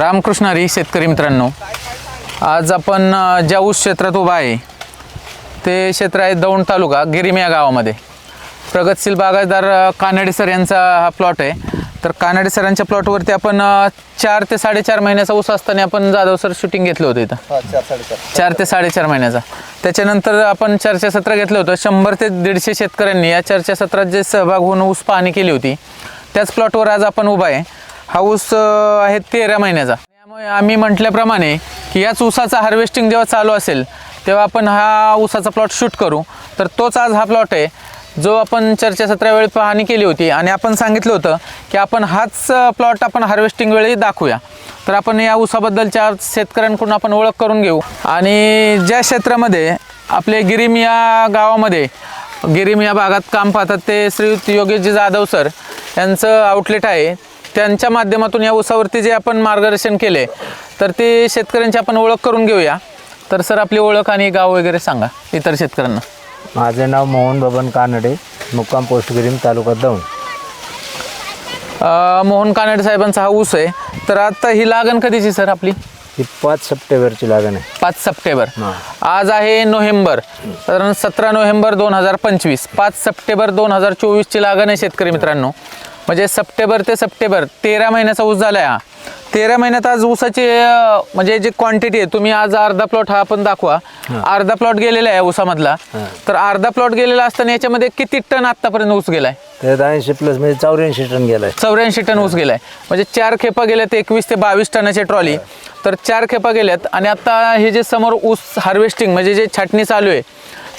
रामकृष्ण हरी शेतकरी मित्रांनो. आज आपण ज्या ऊस क्षेत्रात उभा आहे ते क्षेत्र आहे दौंड तालुका गिरीम या गावामध्ये. प्रगतशील बागायतदार कानडे सर यांचा हा प्लॉट आहे. तर कानडे सरांच्या प्लॉटवरती आपण चार ते साडेचार महिन्याचा ऊस असताना आपण जाधव सर शूटिंग घेतलं होतं इथं. चार ते साडेचार महिन्याचा. त्याच्यानंतर आपण चर्चासत्र घेतलं होतं. शंभर ते दीडशे शेतकऱ्यांनी या चर्चासत्रात जे सहभाग होऊन ऊस पाहणी केली होती त्याच प्लॉटवर आज आपण उभा आहे. हा ऊस आहे तेरा महिन्याचा. त्यामुळे आम्ही म्हटल्याप्रमाणे की याच ऊसाचा हार्वेस्टिंग जेव्हा चालू असेल तेव्हा आपण हा ऊसाचा प्लॉट शूट करू. तर तोच आज हा प्लॉट आहे जो आपण चर्चासत्रावेळी पाहणी केली होती. आणि आपण सांगितलं होतं की आपण हाच प्लॉट आपण हार्वेस्टिंग वेळी दाखवूया. तर आपण या ऊसाबद्दलच्या शेतकऱ्यांकडून आपण ओळख करून घेऊ. आणि ज्या क्षेत्रामध्ये आपले गिरिमिया या गावामध्ये गिरिमिया या भागात काम पाहतात ते श्रीयुत योगेशजी जाधव सर यांचं आउटलेट आहे. त्यांच्या माध्यमातून या ऊसावरती जे आपण मार्गदर्शन केले तर ते शेतकऱ्यांची आपण ओळख करून घेऊया. तर सर आपली ओळख आणि गाव वगैरे सांगा इतर शेतकऱ्यांना. माझे नाव मोहन बबन कानडे मुक्काम पोस्ट गिरीम तालुका दौंड. अं, मोहन कानडे साहेबांचा हा ऊस आहे. तर आता ही लागण कधीची सर आपली? ही पाच सप्टेंबरची लागण आहे. पाच सप्टेंबर. हां. आज आहे नोव्हेंबर. तर सतरा नोव्हेंबर दोन हजार पंचवीस. पाच सप्टेंबर दोन हजार चोवीसची लागण आहे शेतकरी मित्रांनो. म्हणजे सप्टेंबर ते सप्टेंबर तेरा महिन्याचा ऊस झाला आहे हा. तेरा महिन्यात आज ऊसाची म्हणजे जी क्वांटिटी आहे तुम्ही आज अर्धा प्लॉट हा आपण दाखवा. अर्धा प्लॉट गेलेला आहे ऊसामधला. तर अर्धा प्लॉट गेलेला असताना याच्यामध्ये किती टन आतापर्यंत ऊस गेलाय? त्यात ऐंशी प्लस म्हणजे चौऱ्याऐंशी टन गेलाय. चौऱ्याऐंशी टन ऊस गेलाय. म्हणजे चार खेपा गेल्यात एकवीस ते बावीस टनाची ट्रॉली तर चार खेपा गेल्यात आणि आता हे जे समोर ऊस हार्वेस्टिंग म्हणजे जे छाटणी चालू आहे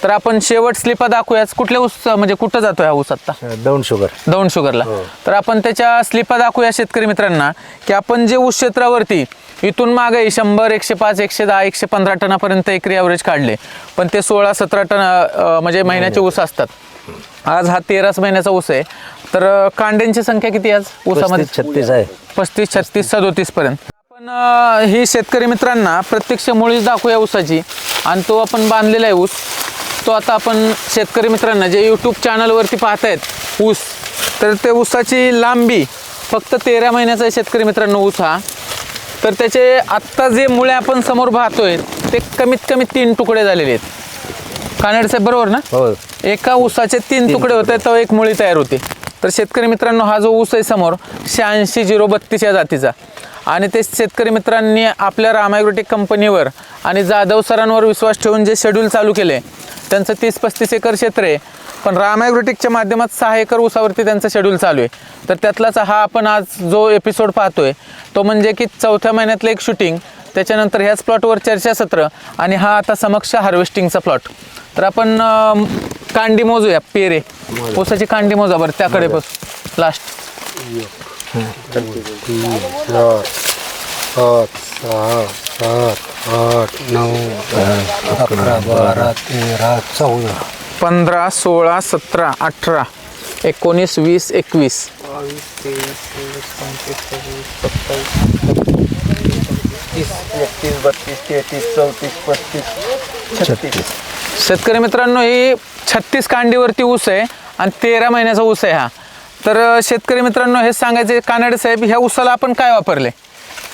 तर आपण शेवट स्लिपा दाखवूयाच कुठल्या ऊस म्हणजे कुठं जातोय हा ऊस आता? दौंड शुगर. दौंड शुगरला तर आपण त्याच्या स्लिपा दाखवूया शेतकरी मित्रांना की आपण जे ऊस क्षेत्रावरती इथून मागे शंभर एकशे पाच एकशे दहा एकशे पंधरा टनापर्यंत एकरी ॲव्हरेज काढले पण ते सोळा सतरा टन अं, म्हणजे महिन्याचे ऊस असतात. आज हा तेराच महिन्याचा ऊस आहे. तर कांड्यांची संख्या किती आहे आज ऊसामध्ये? पस्तीस छत्तीस आहे. पस्तीस छत्तीस सदोतीस पर्यंत आपण अं, ही शेतकरी मित्रांना प्रत्यक्ष मुळीच दाखवूया ऊसाची आणि तो आपण बांधलेला आहे ऊस. तो आता आपण शेतकरी मित्रांना जे यूट्यूब चॅनलवरती पाहतायत ऊस तर ते ऊसाची लांबी फक्त तेरा महिन्याचा आहे शेतकरी मित्रांनो ऊस हा. तर त्याचे आत्ता जे मुळे आपण समोर पाहतोय ते कमीत कमी तीन तुकडे झालेले आहेत. कानड साहेब बरोबर ना? हो. एका ऊसाचे तीन तुकडे होते तर एक मुळी तयार होते. तर शेतकरी मित्रांनो हा जो ऊस आहे समोर शहाऐंशी झिरो बत्तीस या जातीचा. आणि ते शेतकरी मित्रांनी आपल्या रामायग्रोटेक कंपनीवर आणि जाधव सरांवर विश्वास ठेवून जे शेड्यूल चालू केले त्यांचं तीस पस्तीस एकर क्षेत्र आहे. पण रामायग्रोटेकच्या माध्यमात सहा एकर ऊसावरती त्यांचं शेड्यूल चालू आहे. तर त्यातलाच हा आपण आज जो एपिसोड पाहतोय तो म्हणजे की चौथ्या महिन्यातलं एक शूटिंग त्याच्यानंतर ह्याच प्लॉटवर चर्चासत्र आणि हा आता समक्ष हार्वेस्टिंगचा प्लॉट तर आपण कांडी मोजूया पेरे. ऊसाची कांडी मोजा बरं त्याकडे बस लास्ट पाच सहा सात आठ नऊ दहा अकरा बारा तेरा चौदा. पंधरा सोळा सतरा अठरा एकोणीस वीस एकवीस. तीस एकतीस बत्तीस तेहतीस चौतीस पस्तीस छत्तीस. शेतकरी मित्रांनो ही छत्तीस कांडीवरती ऊस आहे आणि तेरा महिन्याचा ऊस आहे हा. तर शेतकरी मित्रांनो हे सांगायचे कानडे साहेब ह्या ऊसाला आपण काय वापरले?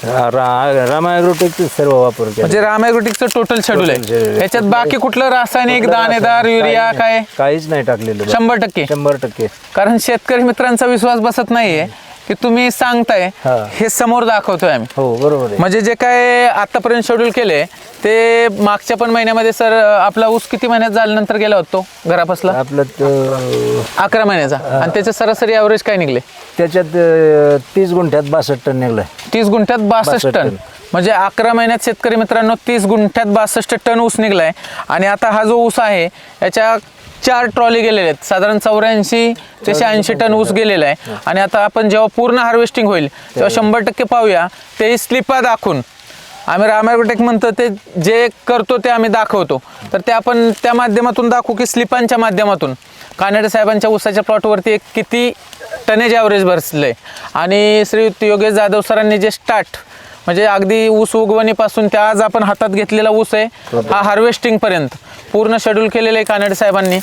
रामा ॲग्रोटेकचे सर्व वापर केला. म्हणजे रामायग्रोटिकचं टोटल शेड्यूल Total schedule आहे आहे. याच्यात बाकी कुठलं रासायनिक कुठलं दाणेदार रासायनिक युरिया काही काय नाही. काहीच नाही टाकलेलं. शंभर टक्के शंभर टक्के कारण शेतकरी मित्रांचा विश्वास बसत नाहीये की तुम्ही सांगताय हा. हे समोर दाखवतोय आम्ही. हो बरोबर आहे. म्हणजे जे काय आतापर्यंत शेड्यूल केले ते मागच्या पण महिन्यामध्ये सर आपला ऊस किती महिन्यात झाल्यानंतर गेला होतो घरापासला? आपलं त- अकरा महिन्याचा. आणि त्याचे सरासरी ॲव्हरेज काय निघले? त्याच्यात अं, तीस गुंठ्यात बासष्ट टन निघलाय तीस गुंठ्यात बासष्ट 62 टन. टन. म्हणजे अकरा महिन्यात शेतकरी मित्रांनो तीस गुंठ्यात बासष्ट टन ऊस निघलाय. आणि आता हा जो ऊस आहे याच्या चार ट्रॉली गेलेले आहेत. साधारण चौऱ्याऐंशी ते शहाऐंशी टन ऊस गेलेला आहे. आणि आता आपण जेव्हा पूर्ण हार्वेस्टिंग होईल तेव्हा शंभर टक्के पाहूया. ते स्लिपा दाखवून. आम्ही रामायग्रोटेक म्हणतो ते जे करतो ते आम्ही दाखवतो. तर ते आपण त्या माध्यमातून दाखवू की स्लिपांच्या माध्यमातून. कानडे साहेबांच्या ऊसाच्या प्लॉटवरती एक किती टनेज ॲव्हरेज बसले आणि श्रीयुक्त योगेश जाधव सरांनी जे स्टार्ट म्हणजे अगदी ऊस उगवणीपासून त्या आज आपण हातात घेतलेला ऊस आहे हा हार्वेस्टिंगपर्यंत पूर्ण शेड्यूल केलेलं आहे कानडे साहेबांनी.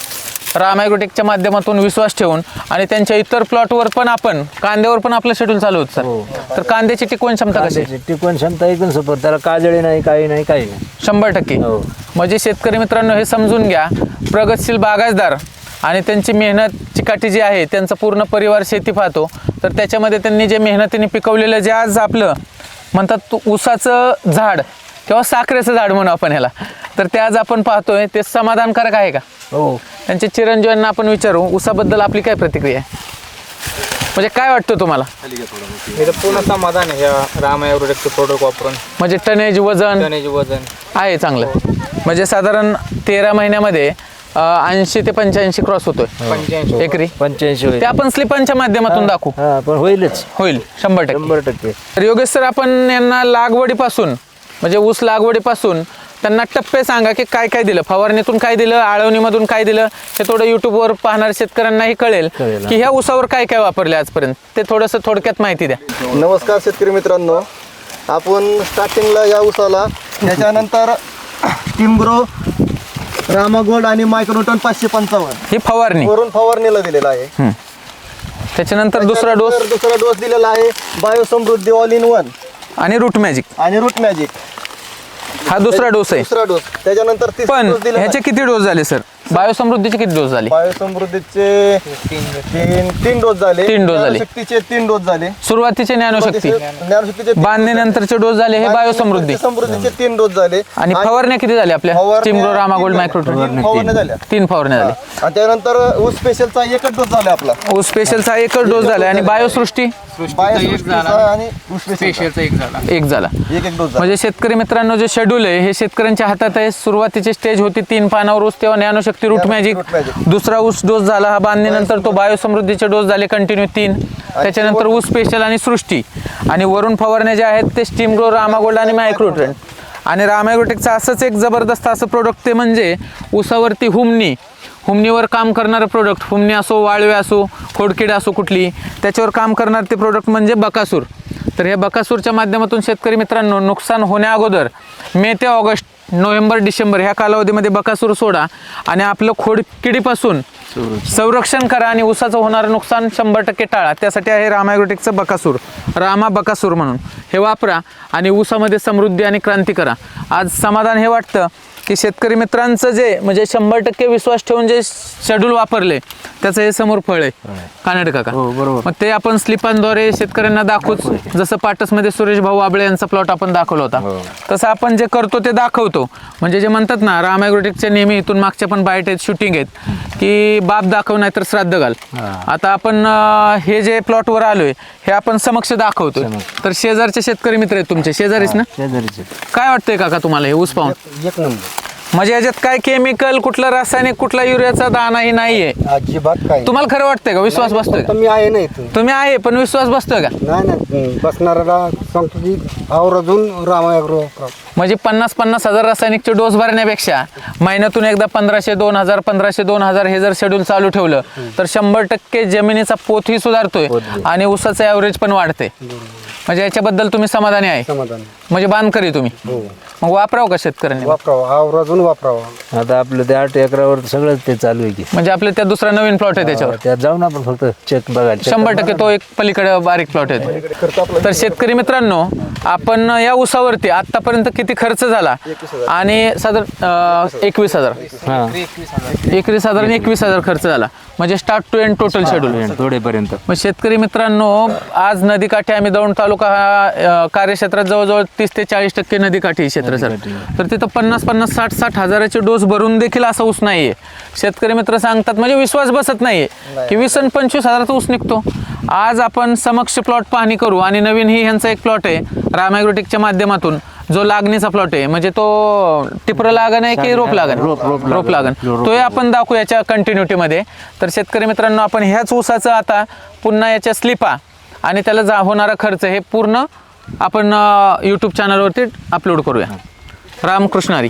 रामायग्रोटेकच्या माध्यमातून विश्वास ठेवून आणि त्यांच्या इतर प्लॉटवर पण आपण कांद्यावर पण आपलं शेड्यूल चालू होतं सर तर कांद्याची टिकवण क्षमता कशी आहे? टिकवण क्षमता एकदम सुपर त्याला काजळी नाही काही नाही काही नाही. शंभर टक्के. हो. म्हणजे शेतकरी मित्रांनो हे समजून घ्या प्रगतशील बागायतदार आणि त्यांची मेहनत चिकाटी जी आहे त्यांचा पूर्ण परिवार शेती पाहतो. तर त्याच्यामध्ये त्यांनी जे मेहनतीने पिकवलेलं जे आज आपलं म्हणतात तू ऊसाचं झाड किंवा साखरेचं झाड म्हणू आपण ह्याला. तर ते आज आपण पाहतोय ते समाधानकारक आहे का? हो. त्यांचे चिरंजीवांना आपण विचारू ऊसाबद्दल आपली काय प्रतिक्रिया आहे? म्हणजे काय वाटतं तुम्हाला? पूर्ण समाधान आहे ह्या राम ॲग्रोटेकचं प्रोडक्ट वापरून. म्हणजे टनेज वजन? चण्याचे वजन. आहे चांगलं. म्हणजे साधारण तेरा महिन्यामध्ये ऐंशी ते पंच्याऐंशी क्रॉस होतोय. पंच्याऐंशी. एकरी? पंच्याऐंशी होईल. ते आपण स्लिपांच्या माध्यमातून दाखवू. हा पण होईलच. होईल शंभर टक्के. शंभर टक्के. तर योगेश सर आपण यांना लागवडीपासून म्हणजे ऊस लागवडीपासून त्यांना टप्पे सांगा की काय काय दिलं. फवारणीतून काय दिलं आळवणीमधून काय दिलं हे थोडं युट्यूबवर पाहणाऱ्या शेतकऱ्यांनाही कळेल कळेल, की ह्या ऊसावर काय काय वापरले आजपर्यंत. ते थोडंसं थोडक्यात माहिती द्या. नमस्कार शेतकरी मित्रांनो. आपण स्टार्टिंगला या उसाला त्याच्यानंतर टिमग्रो रामागोल्ड आणि मायक्रोटन पाचशे पंचावन्न. ही फवारणी. वरून फवारणीला दिलेला आहे. त्याच्यानंतर दुसरा डोस. दुसरा डोस दिलेला आहे. बायोसमृद्धी ऑल इन वन आणि रूट मॅजिक आणि रूट मॅजिक हा दुसरा डोस आहे. दुसरा डोस. त्याच्यानंतर तिसरा पण डोस ह्याचे किती डोस झाले सर? बायोसमृद्धीचे किती डोस झाले? बायोसमृद्धीचे तीन तीन डोस झाले. तीन डोस झाले. शक्तीचे तीन डोस झाले. सुरुवातीचे ज्ञानशक्ती. ज्ञानशक्तीचे तीन बांधणीनंतरचे डोस झाले हे बायोसमृद्धी समृद्धीचे तीन डोस झाले. आणि फवारण्या किती झाल्या आपल्या? टिमग्रो रामा तीन गोल्ड. मायक्रोट्रोन. फवारण्या झाल्या. तीन फवारण्या झाल्या. आणि त्यानंतर ऊस स्पेशलचा एकच डोस झाला आपला. ओ स्पेशलचा एकच डोस झाला. आणि बायोसृष्टी? आणि ऊस एक झाला. एक झाला. एक एक डोस झाला. म्हणजे शेतकरी मित्रांनो जे शेड्यूल आहे हे शेतकऱ्यांच्या हातात आहे. सुरुवातीची स्टेज होती तीन पानावर ऊस तेव्हा ज्ञानशक्ती मॅजिक रूट मॅजिक. दुसरा ऊस डोस झाला हा बांधणीनंतर तो बायोसमृद्धीचे डोस झाले कंटिन्यू तीन. त्याच्यानंतर ऊस स्पेशल आणि सृष्टी. आणि वरून फवारण्या ज्या आहेत ते स्टीम ग्रो रामागोल्ड आणि मायक्रोट्रेन आणि रामायग्रोटेकचं असंच एक जबरदस्त असं प्रोडक्ट ते म्हणजे ऊसावरती हुमणी. हुमणीवर काम करणारं प्रोडक्ट हुमणी असो वाळवे असो खोडकीड असो कुठली त्याच्यावर काम करणारं ते प्रोडक्ट म्हणजे बकासूर. तर हे बकासूरच्या माध्यमातून शेतकरी मित्रांनो नुकसान होण्याअगोदर मे ते ऑगस्ट नोव्हेंबर डिसेंबर ह्या कालावधीमध्ये बकासूर सोडा आणि आपलं खोडकिडीपासून संरक्षण करा आणि ऊसाचं होणारं नुकसान शंभर टक्के टाळा. त्यासाठी आहे रामायग्रोटिकचं बकासूर. रामा बकासूर म्हणून. हे वापरा आणि ऊसामध्ये समृद्धी आणि क्रांती करा. आज समाधान हे वाटतं. की शेतकरी मित्रांचं जे म्हणजे शंभर टक्के विश्वास ठेवून जे शेड्यूल वापरले त्याचं हे समोर फळ आहे. कानडे काका. हो, बरोबर. मग ते आपण स्लिपांद्वारे शेतकऱ्यांना दाखवूच जसं पाटसमध्ये सुरेश भाऊ आबळे यांचा प्लॉट आपण दाखवला होता. तसं आपण जे करतो ते दाखवतो. म्हणजे जे म्हणतात ना राम ॲग्रोटेकच्या नेहमी इथून मागच्या पण बाईट आहेत शूटिंग आहेत. की बाप दाखव नाही तर श्राद्ध घाल. आता आपण हे जे प्लॉटवर आलोय हे आपण समक्ष दाखवतो तर शेजारचे शेतकरी मित्र आहेत तुमचे. शेजारीच ना? शेजारीचे काय वाटतंय काका तुम्हाला हे ऊस पाहून? एक नंबर. म्हणजे याच्यात काय केमिकल कुठलं रासायनिक कुठला युरियाचा दानाही नाहीये. अजिबात काय तुम्हाला खरं वाटतंय का? विश्वास बसतोय का? मी आहे ना इथं. तुम्ही आहे पण विश्वास बसतोय का? नाही नाही बसणाऱ्याला सांगतो की आवर्जून रामायग्रो म्हणजे पन्नास पन्नास हजार रासायनिकचे डोस भरण्यापेक्षा महिन्यातून एकदा पंधराशे दोन हजार पंधराशे दोन हजार हे जर शेड्यूल चालू ठेवलं तर शंभर टक्के जमिनीचा पोतही सुधारतोय आणि ऊसाचं ॲव्हरेज पण वाढते म्हणजे याच्याबद्दल तुम्ही समाधानी आहे? समाधान. म्हणजे बांधकरी तुम्ही. हो. मग वापराव का शेतकऱ्यांनी? वापरावं. आवर्जून वापरावं. आता आपलं ते आठ एकरावर सगळं ते चालू आहे की. म्हणजे आपलं त्या दुसरा नवीन प्लॉट आहे त्याच्यावर. त्यात जाऊन आपण फक्त चेक बघायला check शंभर टक्के तो एक पलीकडे बारीक प्लॉट आहे. तर शेतकरी मित्रांनो आपण या ऊसावरती आतापर्यंत किती खर्च झाला? आणि साधारण एकवीस हजार. हा. एकरी साधारण एकवीस हजार खर्च झाला. म्हणजे start to end total schedule थोडेपर्यंत. मग शेतकरी मित्रांनो आज नदीकाठी आम्ही दौंड तालुका हा अ, कार्यक्षेत्रात जवळजवळ तीस ते चाळीस टक्के नदीकाठी क्षेत्र सर. तर तिथं पन्नास पन्नास साठ साठ हजाराचे डोस भरून देखील असा ऊस नाही आहे शेतकरी मित्र सांगतात म्हणजे विश्वास बसत नाही. आहे की वीस आणि पंचवीस हजाराचा ऊस निघतो. आज आपण समक्ष प्लॉट पाहणी करू आणि नवीन ही ह्यांचा एक प्लॉट आहे रामायग्रोटिकच्या माध्यमातून जो लागणीचा प्लॉट आहे म्हणजे तो टिपर लागण आहे की रोप लागण रोप लागण तोही आपण दाखवू याच्या कंटिन्युटीमध्ये तर शेतकरी मित्रांनो आपण ह्याच ऊसाचं आता पुन्हा याच्या स्लिपा आणि त्याला जा होणारा खर्च हे पूर्ण आपण यूट्यूब चॅनलवरती अपलोड करूया. रामकृष्ण हरी.